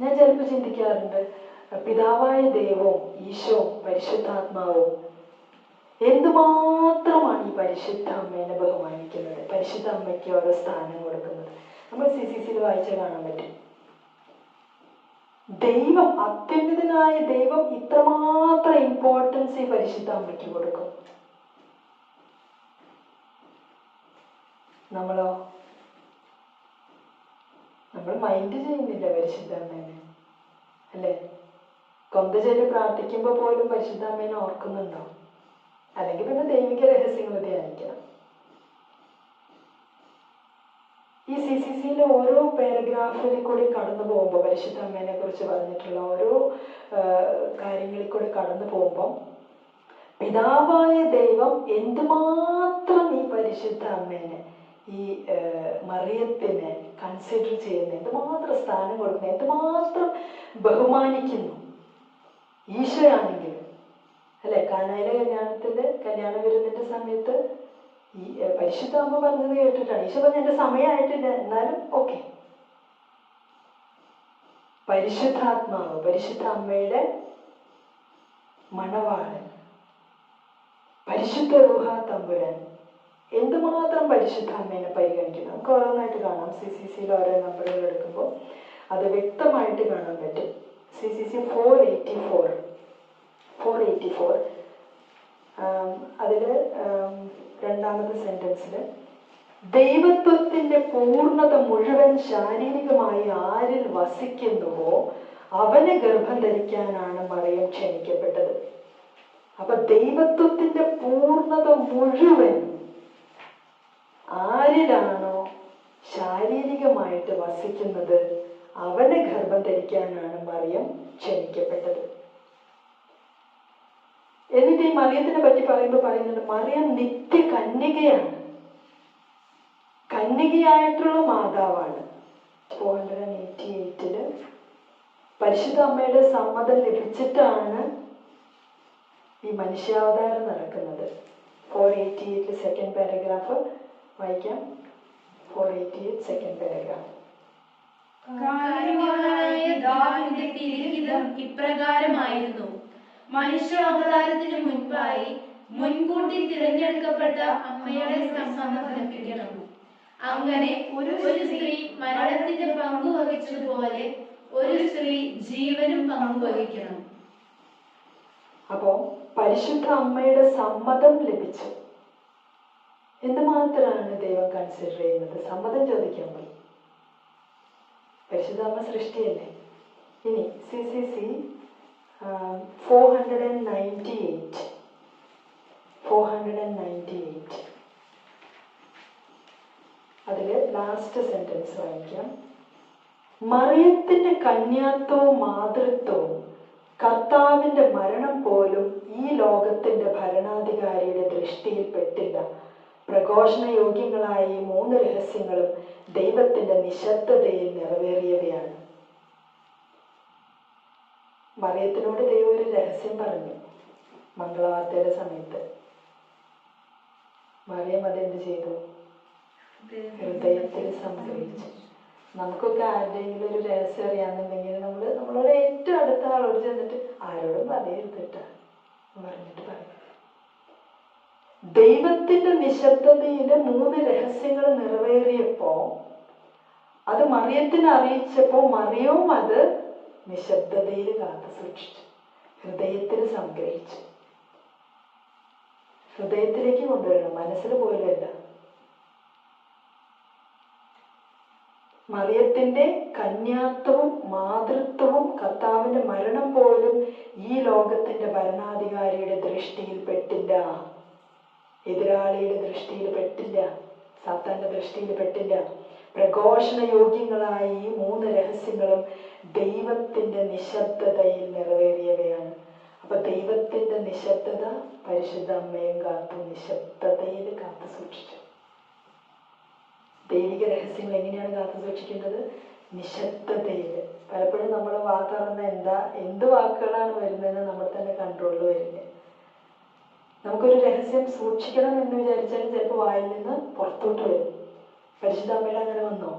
ഞാൻ ചിലപ്പോൾ ചിന്തിക്കാറുണ്ട് പിതാവായ ദൈവവും ഈശോവും പരിശുദ്ധാത്മാവും എന്തുമാത്രമാണ് ഈ പരിശുദ്ധ അമ്മേനെ ബഹുമാനിക്കുന്നത്? പരിശുദ്ധ അമ്മയ്ക്ക് ഓരോ സ്ഥാനം കൊടുക്കുന്നത്. നമ്മൾ സി സി സിയിൽ വായിച്ച കാണാൻ പറ്റും. ദൈവം അത്യുന്നതനായ ദൈവം ഇത്രമാത്രം ഇമ്പോർട്ടൻസ് ഈ പരിശുദ്ധ അമ്മയ്ക്ക് കൊടുക്കും. നമ്മളോ? നമ്മൾ മൈൻഡ് ചെയ്യുന്നില്ല പരിശുദ്ധ അമ്മേനെ അല്ലേ കൊന്ത പ്രാർത്ഥിക്കുമ്പോൾ പോലും പരിശുദ്ധ അമ്മേനെ ഓർക്കുന്നുണ്ടോ? അല്ലെങ്കിൽ പിന്നെ ദൈവിക രഹസ്യങ്ങൾ ധ്യാനിക്കണം. ഈ സി സി സിയിലെ ഓരോ പാരഗ്രാഫിൽ കൂടി കടന്നു പോകുമ്പോൾ പരിശുദ്ധ അമ്മേനെ കുറിച്ച് പറഞ്ഞിട്ടുള്ള ഓരോ കാര്യങ്ങളിൽ കൂടി കടന്നു പോകുമ്പോൾ പിതാവായ ദൈവം എന്തുമാത്രം ഈ പരിശുദ്ധ അമ്മേനെ ഈ മറിയത്തിനെ കൺസിഡർ ചെയ്യുന്ന എന്തുമാത്രം സ്ഥാനം കൊടുക്കുന്നു എന്തുമാത്രം ബഹുമാനിക്കുന്നു. ഈശോയാണെങ്കിലും അല്ലെ? കാനായിലെ കല്യാണത്തിന്റെ കല്യാണ വിരുന്നിന്റെ സമയത്ത് ഈ പരിശുദ്ധാമ്മ പറഞ്ഞത് കേട്ടിട്ടാണ്. ഈശോ പറഞ്ഞ എന്റെ സമയമായിട്ടില്ല എന്നാലും ഓക്കെ. പരിശുദ്ധാത്മാവ് പരിശുദ്ധ അമ്മയുടെ മണവാളൻ പരിശുദ്ധ റുഹ തമ്പുരാൻ എന്തുമാത്രം പരിശുദ്ധ അമ്മേനെ പരിഗണിക്കുന്നത് നമുക്ക് ഓരോന്നായിട്ട് കാണാം. സി സി സിയിൽ ഓരോ നമ്പറുകൾ എടുക്കുമ്പോൾ അത് വ്യക്തമായിട്ട് കാണാൻ പറ്റും. C C C four eighty four four eighty four അതിൽ രണ്ടാമത്തെ സെന്റൻസിൽ ദൈവത്വത്തിന്റെ പൂർണത മുഴുവൻ ശാരീരികമായി ആരിൽ വസിക്കുന്നുവോ അവനെ ഗർഭം ധരിക്കാനാണ് മറിയം ക്ഷണിക്കപ്പെട്ടത്. അപ്പൊ ദൈവത്വത്തിന്റെ പൂർണത മുഴുവൻ ആരിലാണോ ശാരീരികമായിട്ട് വസിക്കുന്നത് അവനെ ഗർഭം ധരിക്കാനാണ് മറിയം ക്ഷണിക്കപ്പെട്ടത്. എന്നിട്ട് ഈ മറിയത്തിനെ പറ്റി പറയുമ്പോൾ പറയുന്നുണ്ട് മറിയം നിത്യ കന്യകയാണ്. കന്യകയായിട്ടുള്ള മാതാവാണ്. ഫോർ ഹൺഡ്രഡ് എയ്റ്റി എയ്റ്റിൽ പരിശുദ്ധ അമ്മയുടെ സമ്മതം ലഭിച്ചിട്ടാണ് ഈ മനുഷ്യാവതാരം നടക്കുന്നത്. ഫോർ എയ്റ്റി എയ്റ്റിൽ സെക്കൻഡ് പാരഗ്രാഫ് വായിക്കാം. Four eighty eight second paragraph കാരുണ്യവാനായ ദാവിന്റെ തിരുഹിതം ഇപ്രകാരമായിരുന്നു. മനുഷ്യാവതാരത്തിന് മുൻപായി മുൻകൂട്ടി തിരഞ്ഞെടുക്കപ്പെട്ട അമ്മയുടെ സമ്മതം ലഭിക്കണം. അങ്ങനെ ഒരു ഒരു സ്ത്രീ മരണത്തിന്റെ പങ്കു വഹിച്ചതുപോലെ ഒരു സ്ത്രീ ജീവനും പങ്കുവഹിക്കണം അപ്പോ പരിശുദ്ധ അമ്മയുടെ സമ്മതം ലഭിച്ചു. എന്തുമാത്രമാണ് ദൈവം കൺസിഡർ ചെയ്യുന്നത്? സമ്മതം ചോദിക്കാൻ പോയി. പരിശുദ്ധ അമ്മ സൃഷ്ടിയല്ലേ ഇനി C C C four hundred and ninety eight four hundred and ninety eight അതിൽ ലാസ്റ്റ് സെന്റൻസ് വായിക്കാം. മറിയത്തിന്റെ കന്യാത്വവും മാതൃത്വവും കർത്താവിന്റെ മരണം പോലും ഈ ലോകത്തിന്റെ ഭരണാധികാരിയുടെ ദൃഷ്ടിയിൽ പെട്ടില്ല. പ്രഘോഷണയോഗ്യങ്ങളായ ഈ മൂന്ന് രഹസ്യങ്ങളും ദൈവത്തിന്റെ നിശബ്ദതയിൽ നിറവേറിയവയാണ്. മറിയത്തിനോട് ദൈവം ഒരു രഹസ്യം പറഞ്ഞു. മംഗളവാർത്തയുടെ സമയത്ത്. മറിയം അതെന്ത് ചെയ്തു? ഹൃദയത്തിൽ സംഗ്രഹിച്ചു. നമുക്കൊക്കെ ആരുടെയെങ്കിലും ഒരു രഹസ്യം അറിയാന്നുണ്ടെങ്കിൽ നമ്മൾ നമ്മളോട് ഏറ്റവും അടുത്ത ആളോട് ചെന്നിട്ട് ആരോടും പറയരുതിട്ട പറഞ്ഞിട്ട് പറയും ദൈവത്തിന്റെ നിശബ്ദതയിലെ മൂന്ന് രഹസ്യങ്ങൾ നിറവേറിയപ്പോ അത് മറിയത്തിന് അറിയിച്ചപ്പോ മറിയവും അത് നിശബ്ദതയിൽ കാത്തു സൂക്ഷിച്ചു. ഹൃദയത്തിൽ സംഗ്രഹിച്ചു. ഹൃദയത്തിലേക്ക് കൊണ്ടുവരണം. മനസ്സിൽ പോലല്ല മറിയത്തിന്റെ കന്യാത്വവും മാതൃത്വവും കർത്താവിന്റെ മരണം പോലും ഈ ലോകത്തിന്റെ ഭരണാധികാരിയുടെ ദൃഷ്ടിയിൽ പെട്ടില്ല. എതിരാളിയുടെ ദൃഷ്ടിയിൽ പെട്ടില്ല സാത്താന്റെ ദൃഷ്ടിയിൽ പെട്ടില്ല. പ്രഘോഷണ യോഗ്യങ്ങളായ ഈ മൂന്ന് രഹസ്യങ്ങളും ദൈവത്തിന്റെ നിശബ്ദതയിൽ നിറവേറിയവയാണ്. അപ്പൊ ദൈവത്തിന്റെ നിശബ്ദത പരിശുദ്ധ അമ്മയും കാത്തു നിശബ്ദതയിൽ കാത്തു സൂക്ഷിച്ചു. ദൈവിക രഹസ്യങ്ങൾ എങ്ങനെയാണ് കാത്തു സൂക്ഷിക്കേണ്ടത്? നിശബ്ദതയിൽ. പലപ്പോഴും നമ്മൾ വാ തുറന്ന എന്താ എന്ത് വാക്കുകളാണ് വരുന്നതെന്ന് നമ്മൾ തന്നെ കൺട്രോളിൽ വരില്ല നമുക്കൊരു രഹസ്യം സൂക്ഷിക്കണം എന്ന് വിചാരിച്ചാൽ ചിലപ്പോൾ വായിൽ നിന്ന് പുറത്തോട്ട് വരും. പരിശുദ്ധമ്മയുടെ അങ്ങനെ വന്നോ.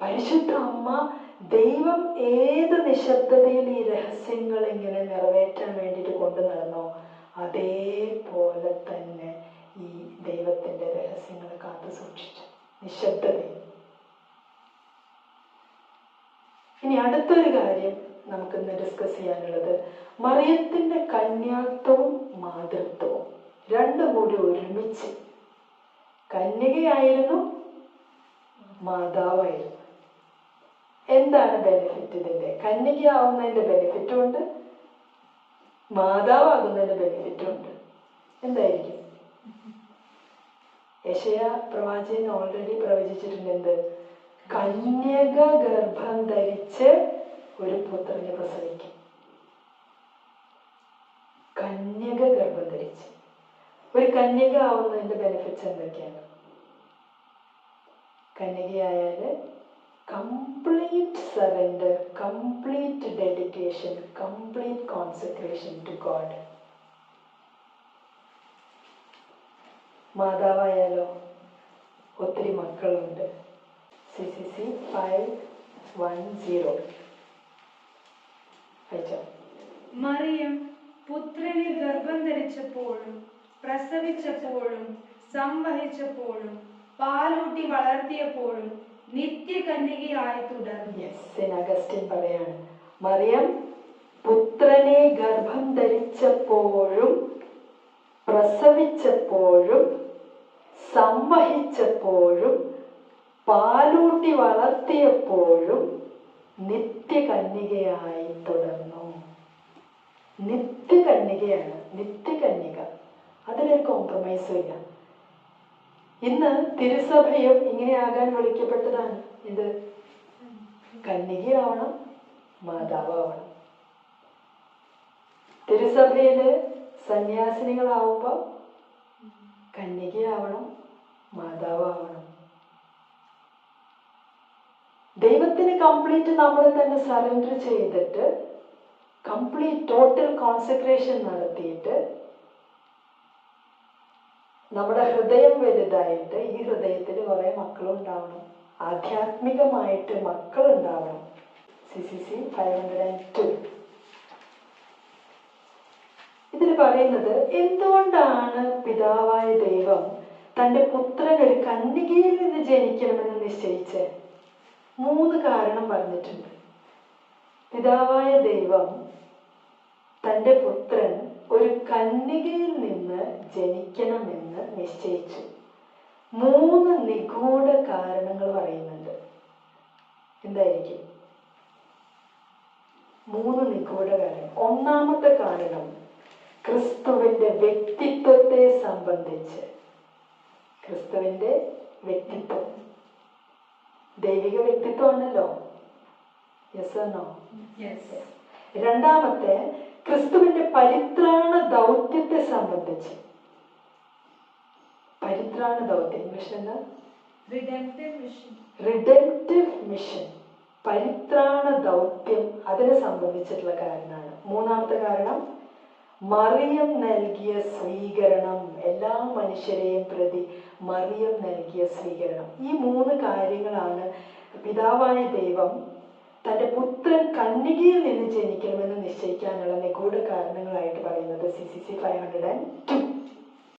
പരിശുദ്ധ അമ്മ ദൈവം ഏത് നിശബ്ദതയിൽ ഈ രഹസ്യങ്ങൾ ഇങ്ങനെ നിറവേറ്റാൻ വേണ്ടിയിട്ട് കൊണ്ടു നടന്നോ അതേപോലെ തന്നെ ഈ ദൈവത്തിന്റെ രഹസ്യങ്ങൾ കാത്തു സൂക്ഷിച്ചു. നിശബ്ദതയിൽ. ഇനി അടുത്തൊരു കാര്യം. നമുക്കിന്ന് ഡിസ്കസ് ചെയ്യാനുള്ളത്. മറിയത്തിന്റെ കന്യാത്വവും മാതൃത്വവും രണ്ടും കൂടി ഒരുമിച്ച് കന്യകയായിരുന്നു മാതാവായിരുന്നു. എന്താണ് ബെനിഫിറ്റ് ഇതിന്റെ? കന്യകയാവുന്നതിന്റെ ബെനിഫിറ്റും ഉണ്ട് മാതാവാകുന്നതിന്റെ ബെനിഫിറ്റും ഉണ്ട്. എന്തായിരിക്കും? യശയ പ്രവാചകൻ ഓൾറെഡി പ്രവചിച്ചിട്ടുണ്ട് എന്ത് കന്യക ഗർഭം ധരിച്ച് ഒരു പുത്രനെ പ്രസവിക്കും. കന്യക ഗർഭം ധരിച്ച്. ഒരു കന്യക ആവുന്നതിന്റെ ബെനിഫിറ്റ്സ് എന്തൊക്കെയാണ്? കന്യകയായാൽ complete surrender complete dedication complete concentration to God മാതാവായാലോ ഒത്തിരി മക്കളുണ്ട്. C C C five one zero അയച്ചോ Mariam പുത്രനെ ഗർഭം ധരിച്ചപ്പോഴും പ്രസവിച്ചപ്പോഴും സംവഹിച്ചപ്പോഴും പാലൂട്ടി വളർത്തിയപ്പോഴും നിത്യകന്യകയായി തുടർന്നു. അഗസ്റ്റിൻ പറയാണ് മറിയം പുത്രനെ ഗർഭം ധരിച്ചപ്പോഴും പ്രസവിച്ചപ്പോഴും സംവഹിച്ചപ്പോഴും പാലൂട്ടി വളർത്തിയപ്പോഴും നിത്യകന്യകയായി തുടർന്നു. നിത്യകന്യകയാണ് നിത്യകന്യക. അതിലൊരു കോംപ്രമൈസും ഇല്ല. ഇന്ന് തിരുസഭയും ഇങ്ങനെയാകാൻ വിളിക്കപ്പെട്ടതാണ്. ഇത് കന്യകയാവണം മാതാവാവണം. തിരുസഭയിൽ സന്യാസിനികളാവുമ്പോൾ കന്യകയാവണം മാതാവാവണം. ദൈവത്തിന് കംപ്ലീറ്റ് നമ്മൾ തന്നെ സറണ്ടർ ചെയ്തിട്ട് കംപ്ലീറ്റ് ടോട്ടൽ കോൺസെൻട്രേഷൻ നടത്തിയിട്ട് നമ്മുടെ ഹൃദയം വലുതായിട്ട് ഈ ഹൃദയത്തിൽ കുറെ മക്കൾ ഉണ്ടാവണം ആധ്യാത്മികമായിട്ട് മക്കൾ ഉണ്ടാവണം C C C five hundred and two ഇതിൽ പറയുന്നത് എന്തുകൊണ്ടാണ് പിതാവായ ദൈവം തന്റെ പുത്രൻ ഒരു കന്യകയിൽ നിന്ന് ജനിക്കണമെന്ന് നിശ്ചയിച്ച് മൂന്ന് കാരണം പറഞ്ഞിട്ടുണ്ട്. പിതാവായ ദൈവം തന്റെ പുത്രൻ ഒരു കന്യകയിൽ നിന്ന് ജനിക്കണമെന്ന് നിശ്ചയിച്ചു. മൂന്ന് നിഗൂഢ കാരണങ്ങൾ പറയുന്നുണ്ട്. എന്തായിരിക്കും? മൂന്ന് നിഗൂഢ കാരണം ഒന്നാമത്തെ കാരണം ക്രിസ്തുവിന്റെ വ്യക്തിത്വത്തെ സംബന്ധിച്ച്. ക്രിസ്തുവിന്റെ വ്യക്തിത്വം. ദൈവിക വ്യക്തിത്വമാണല്ലോ. യെസ് രണ്ടാമത്തെ ക്രിസ്തുവിന്റെ പരിത്രാണ ദൗത്യത്തെ സംബന്ധിച്ച്. പരിത്രാണ ദൗത്യം mission. റിഡക്റ്റീവ് മിഷൻ പരിത്രാണ ദൗത്യം അതിനെ സംബന്ധിച്ചിട്ടുള്ള കാരണമാണ്. മൂന്നാമത്തെ കാരണം മറിയം നൽകിയ മനുഷ്യരെയും പ്രതി മറിയം നൽകിയ സ്വീകരണം. ഈ മൂന്ന് കാര്യങ്ങളാണ് പിതാവായ ദൈവം തന്റെ പുത്രൻ കന്യകയിൽ നിന്ന് ജനിക്കണമെന്ന് നിശ്ചയിക്കാനുള്ള നിഗൂഢ കാരണങ്ങളായിട്ട് പറയുന്നത്. C C C five hundred and two.